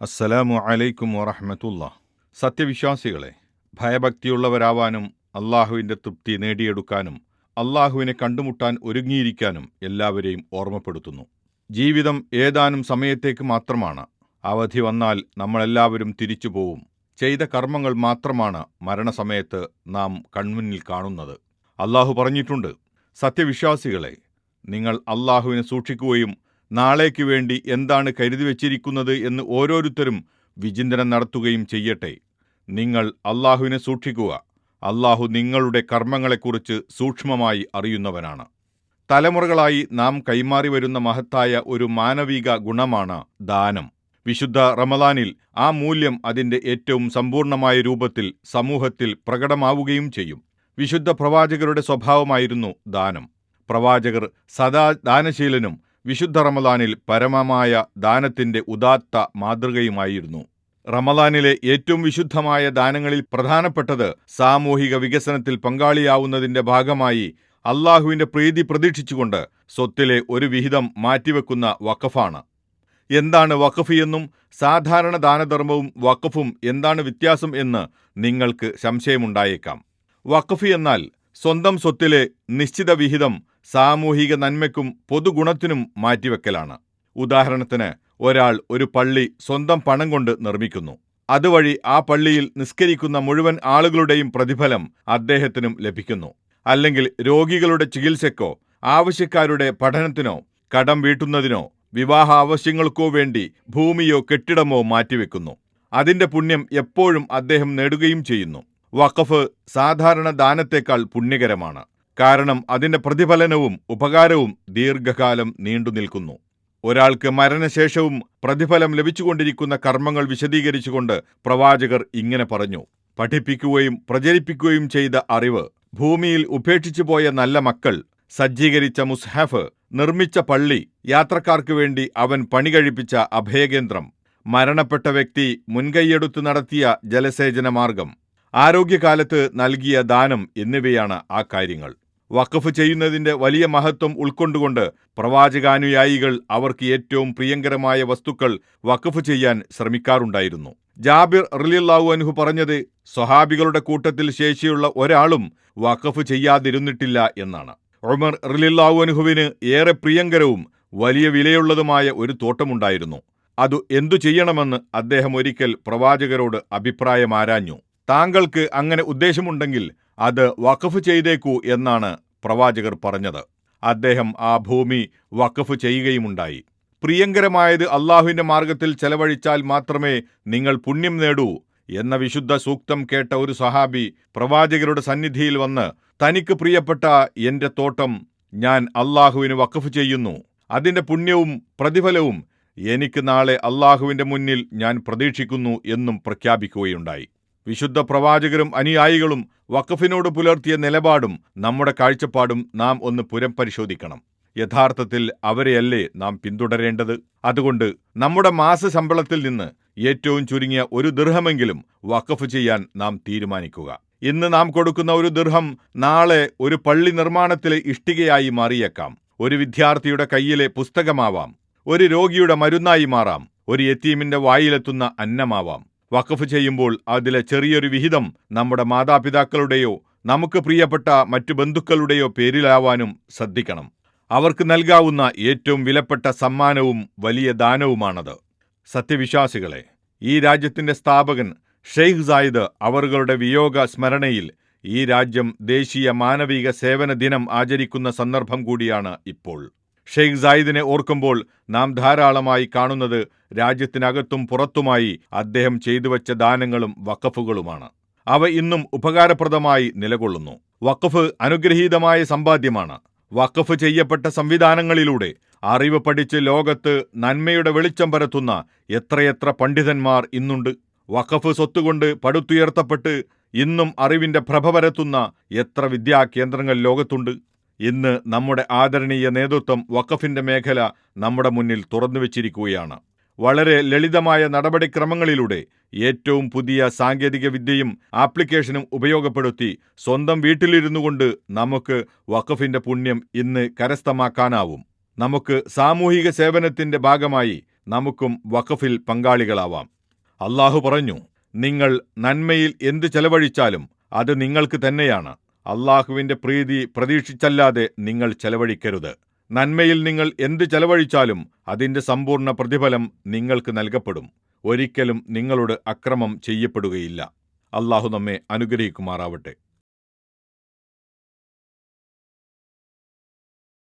അസ്സലാമു അലൈക്കും വറഹമത്തുള്ള സത്യവിശ്വാസികളെ ഭയഭക്തിയുള്ളവരാവാനും അള്ളാഹുവിന്റെ തൃപ്തി നേടിയെടുക്കാനും അള്ളാഹുവിനെ കണ്ടുമുട്ടാൻ ഒരുങ്ങിയിരിക്കാനും എല്ലാവരെയും ഓർമ്മപ്പെടുത്തുന്നു. ജീവിതം ഏതാനും സമയത്തേക്ക് മാത്രമാണ്. അവധി വന്നാൽ നമ്മളെല്ലാവരും തിരിച്ചു പോവും. ചെയ്ത കർമ്മങ്ങൾ മാത്രമാണ് മരണസമയത്ത് നാം കൺമുന്നിൽ കാണുന്നത്. അള്ളാഹു പറഞ്ഞിട്ടുണ്ട് സത്യവിശ്വാസികളെ നിങ്ങൾ അള്ളാഹുവിനെ സൂക്ഷിക്കുകയും നാളേക്ക് വേണ്ടി എന്താണ് കരുതി വച്ചിരിക്കുന്നത് എന്ന് ഓരോരുത്തരും വിചിന്തനം നടത്തുകയും ചെയ്യട്ടെ. നിങ്ങൾ അള്ളാഹുവിനെ സൂക്ഷിക്കുക. അള്ളാഹു നിങ്ങളുടെ കർമ്മങ്ങളെക്കുറിച്ച് സൂക്ഷ്മമായി അറിയുന്നവനാണ്. തലമുറകളായി നാം കൈമാറി വരുന്ന മഹത്തായ ഒരു മാനവിക ഗുണമാണ് ദാനം. വിശുദ്ധ റമദാനിൽ ആ മൂല്യം അതിന്റെ ഏറ്റവും സമ്പൂർണമായ രൂപത്തിൽ സമൂഹത്തിൽ പ്രകടമാവുകയും ചെയ്യും. വിശുദ്ധ പ്രവാചകരുടെ സ്വഭാവമായിരുന്നു ദാനം. പ്രവാചകർ സദാ ദാനശീലനും വിശുദ്ധ റമദാനിൽ പരമമായ ദാനത്തിന്റെ ഉദാത്ത മാതൃകയുമായിരുന്നു. റമദാനിലെ ഏറ്റവും വിശുദ്ധമായ ദാനങ്ങളിൽ പ്രധാനപ്പെട്ടത് സാമൂഹിക വികസനത്തിൽ പങ്കാളിയാവുന്നതിന്റെ ഭാഗമായി അള്ളാഹുവിന്റെ പ്രീതി പ്രതീക്ഷിച്ചുകൊണ്ട് സ്വത്തിലെ ഒരു വിഹിതം മാറ്റിവെക്കുന്ന വഖഫാണ്. എന്താണ് വഖഫ് എന്നും സാധാരണ ദാനധർമ്മവും വഖഫും എന്താണ് വ്യത്യാസം എന്ന് നിങ്ങൾക്ക് സംശയമുണ്ടായേക്കാം. വഖഫ് എന്നാൽ സ്വന്തം സ്വത്തിലെ നിശ്ചിത വിഹിതം സാമൂഹിക നന്മയ്ക്കും പൊതുഗുണത്തിനും മാറ്റിവെക്കലാണ്. ഉദാഹരണത്തിന് ഒരാൾ ഒരു പള്ളി സ്വന്തം പണം കൊണ്ട് നിർമ്മിക്കുന്നു. അതുവഴി ആ പള്ളിയിൽ നിസ്കരിക്കുന്ന മുഴുവൻ ആളുകളുടെയും പ്രതിഫലം അദ്ദേഹത്തിനും ലഭിക്കുന്നു. അല്ലെങ്കിൽ രോഗികളുടെ ചികിത്സയ്ക്കോ ആവശ്യക്കാരുടെ പഠനത്തിനോ കടം വീട്ടുന്നതിനോ വിവാഹ ആവശ്യങ്ങൾക്കോ വേണ്ടി ഭൂമിയോ കെട്ടിടമോ മാറ്റിവെക്കുന്നു. അതിന്റെ പുണ്യം എപ്പോഴും അദ്ദേഹം നേടുകയും ചെയ്യുന്നു. വഖഫ് സാധാരണ ദാനത്തേക്കാൾ പുണ്യകരമാണ്. കാരണം അതിന്റെ പ്രതിഫലനവും ഉപകാരവും ദീർഘകാലം നീണ്ടുനിൽക്കുന്നു ഒരാൾക്ക് മരണശേഷവും പ്രതിഫലം ലഭിച്ചുകൊണ്ടിരിക്കുന്ന കർമ്മങ്ങൾ വിശദീകരിച്ചുകൊണ്ട് പ്രവാചകർ ഇങ്ങനെ പറഞ്ഞു. പഠിപ്പിക്കുകയും പ്രചരിപ്പിക്കുകയും ചെയ്ത അറിവ് ഭൂമിയിൽ ഉപേക്ഷിച്ചു പോയ നല്ല മക്കൾ സജ്ജീകരിച്ച മുസ്ഹാഫ് നിർമ്മിച്ച പള്ളി യാത്രക്കാർക്ക് വേണ്ടി അവൻ പണി കഴിപ്പിച്ച അഭയകേന്ദ്രം മരണപ്പെട്ട വ്യക്തി മുൻകൈയെടുത്ത് നടത്തിയ ജലസേചന മാർഗം ആരോഗ്യകാലത്ത് നൽകിയ ദാനം എന്നിവയാണ് ആ കാര്യങ്ങൾ. വഖഫ് ചെയ്യുന്നതിന്റെ വലിയ മഹത്വം ഉൾക്കൊണ്ടുകൊണ്ട് പ്രവാചകാനുയായികൾ അവർക്ക് ഏറ്റവും പ്രിയങ്കരമായ വസ്തുക്കൾ വഖഫ് ചെയ്യാൻ ശ്രമിക്കാറുണ്ടായിരുന്നു. ജാബിർ റലിയല്ലാഹു അനുഹു പറഞ്ഞത് സ്വഹാബികളുടെ കൂട്ടത്തിൽ ശേഷിയുള്ള ഒരാളും വഖഫ് ചെയ്യാതിരുന്നിട്ടില്ല എന്നാണ്. ഉമർ റലിയല്ലാഹു അനുഹുവിന് ഏറെ പ്രിയങ്കരവും വലിയ വിലയുള്ളതുമായ ഒരു തോട്ടമുണ്ടായിരുന്നു. അത് എന്തു ചെയ്യണമെന്ന് അദ്ദേഹം ഒരിക്കൽ പ്രവാചകരോട് അഭിപ്രായം ആരാഞ്ഞു താങ്കൾക്ക് അങ്ങനെ ഉദ്ദേശമുണ്ടെങ്കിൽ അത് വഖഫ് ചെയ്തേക്കൂ എന്നാണ് പ്രവാചകർ പറഞ്ഞത്. അദ്ദേഹം ആ ഭൂമി വഖഫ് ചെയ്യുകയുമുണ്ടായി. പ്രിയങ്കരമായത് അള്ളാഹുവിന്റെ മാർഗത്തിൽ ചെലവഴിച്ചാൽ മാത്രമേ നിങ്ങൾ പുണ്യം നേടൂ എന്ന വിശുദ്ധ സൂക്തം കേട്ട ഒരു സഹാബി പ്രവാചകരുടെ സന്നിധിയിൽ വന്ന് തനിക്ക് പ്രിയപ്പെട്ട എന്റെ തോട്ടം ഞാൻ അള്ളാഹുവിന് വഖഫ് ചെയ്യുന്നു. അതിന്റെ പുണ്യവും പ്രതിഫലവും എനിക്ക് നാളെ അള്ളാഹുവിന്റെ മുന്നിൽ ഞാൻ പ്രതീക്ഷിക്കുന്നു എന്നും പ്രഖ്യാപിക്കുകയുണ്ടായി. വിശുദ്ധ പ്രവാചകരും അനുയായികളും വഖഫിനോട് പുലർത്തിയ നിലപാടും നമ്മുടെ കാഴ്ചപ്പാടും നാം ഒന്ന് പുനഃപരിശോധിക്കണം. യഥാർത്ഥത്തിൽ അവരെയല്ലേ നാം പിന്തുടരേണ്ടത്? അതുകൊണ്ട് നമ്മുടെ മാസ ശമ്പളത്തിൽ നിന്ന് ഏറ്റവും ചുരുങ്ങിയ ഒരു ദൃഹമെങ്കിലും വഖഫ് ചെയ്യാൻ നാം തീരുമാനിക്കുക. ഇന്ന് നാം കൊടുക്കുന്ന ഒരു ദൃഹം നാളെ ഒരു പള്ളി നിർമ്മാണത്തിലെ ഇഷ്ടികയായി മാറിയേക്കാം. ഒരു വിദ്യാർത്ഥിയുടെ കയ്യിലെ പുസ്തകമാവാം. ഒരു രോഗിയുടെ മരുന്നായി മാറാം. ഒരു യത്തീമിന്റെ വായിലെത്തുന്ന അന്നമാവാം. വഖഫ് ചെയ്യുമ്പോൾ അതിലെ ചെറിയൊരു വിഹിതം നമ്മുടെ മാതാപിതാക്കളുടെയോ നമുക്ക് പ്രിയപ്പെട്ട മറ്റു ബന്ധുക്കളുടെയോ പേരിലാവാനും ശ്രദ്ധിക്കണം. അവർക്ക് നൽകാവുന്ന ഏറ്റവും വിലപ്പെട്ട സമ്മാനവും വലിയ ദാനവുമാണത്. സത്യവിശ്വാസികളെ ഈ രാജ്യത്തിന്റെ സ്ഥാപകൻ ഷെയ്ഖ് സായിദ് അവറുകളുടെ വിയോഗ സ്മരണയിൽ ഈ രാജ്യം ദേശീയ മാനവിക സേവന ദിനം ആചരിക്കുന്ന സന്ദർഭം കൂടിയാണ് ഇപ്പോൾ. ഷെയ്ഖ് സായിദിനെ ഓർക്കുമ്പോൾ നാം ധാരാളമായി കാണുന്നത് രാജ്യത്തിനകത്തും പുറത്തുമായി അദ്ദേഹം ചെയ്തുവച്ച ദാനങ്ങളും വക്കഫുകളുമാണ് അവ ഇന്നും ഉപകാരപ്രദമായി നിലകൊള്ളുന്നു. വഖഫ് അനുഗ്രഹീതമായ സമ്പാദ്യമാണ്. വഖഫ് ചെയ്യപ്പെട്ട സംവിധാനങ്ങളിലൂടെ അറിവ് പഠിച്ച് ലോകത്ത് നന്മയുടെ വെളിച്ചം പരത്തുന്ന എത്രയെത്ര പണ്ഡിതന്മാർ ഇന്നുണ്ട്. വഖഫ് സ്വത്തുകൊണ്ട് പടുത്തുയർത്തപ്പെട്ട് ഇന്നും അറിവിന്റെ പ്രഭ പരത്തുന്ന എത്ര വിദ്യാകേന്ദ്രങ്ങൾ ലോകത്തുണ്ട്. ഇന്ന് നമ്മുടെ ആദരണീയ നേതൃത്വം വഖഫിന്റെ മേഖല നമ്മുടെ മുന്നിൽ തുറന്നു തുറന്നുവച്ചിരിക്കുകയാണ്. വളരെ ലളിതമായ നടപടിക്രമങ്ങളിലൂടെ ഏറ്റവും പുതിയ സാങ്കേതിക വിദ്യയും ആപ്ലിക്കേഷനും ഉപയോഗപ്പെടുത്തി സ്വന്തം വീട്ടിലിരുന്നു കൊണ്ട് നമുക്ക് വഖഫിന്റെ പുണ്യം ഇന്ന് കരസ്ഥമാക്കാനാവും. നമുക്ക് സാമൂഹിക സേവനത്തിന്റെ ഭാഗമായി നമുക്കും വഖഫിൽ പങ്കാളികളാവാം. അള്ളാഹു പറഞ്ഞു നിങ്ങൾ നന്മയിൽ എന്ത് ചെലവഴിച്ചാലും അത് നിങ്ങൾക്ക് തന്നെയാണ്. അള്ളാഹുവിന്റെ പ്രീതി പ്രതീക്ഷിച്ചല്ലാതെ നിങ്ങൾ ചെലവഴിക്കരുത്. നന്മയിൽ നിങ്ങൾ എന്ത് ചെലവഴിച്ചാലും അതിന്റെ സമ്പൂർണ പ്രതിഫലം നിങ്ങൾക്ക് നൽകപ്പെടും. ഒരിക്കലും നിങ്ങളോട് അക്രമം ചെയ്യപ്പെടുകയില്ല. അള്ളാഹു നമ്മെ അനുഗ്രഹിക്കുമാറാവട്ടെ.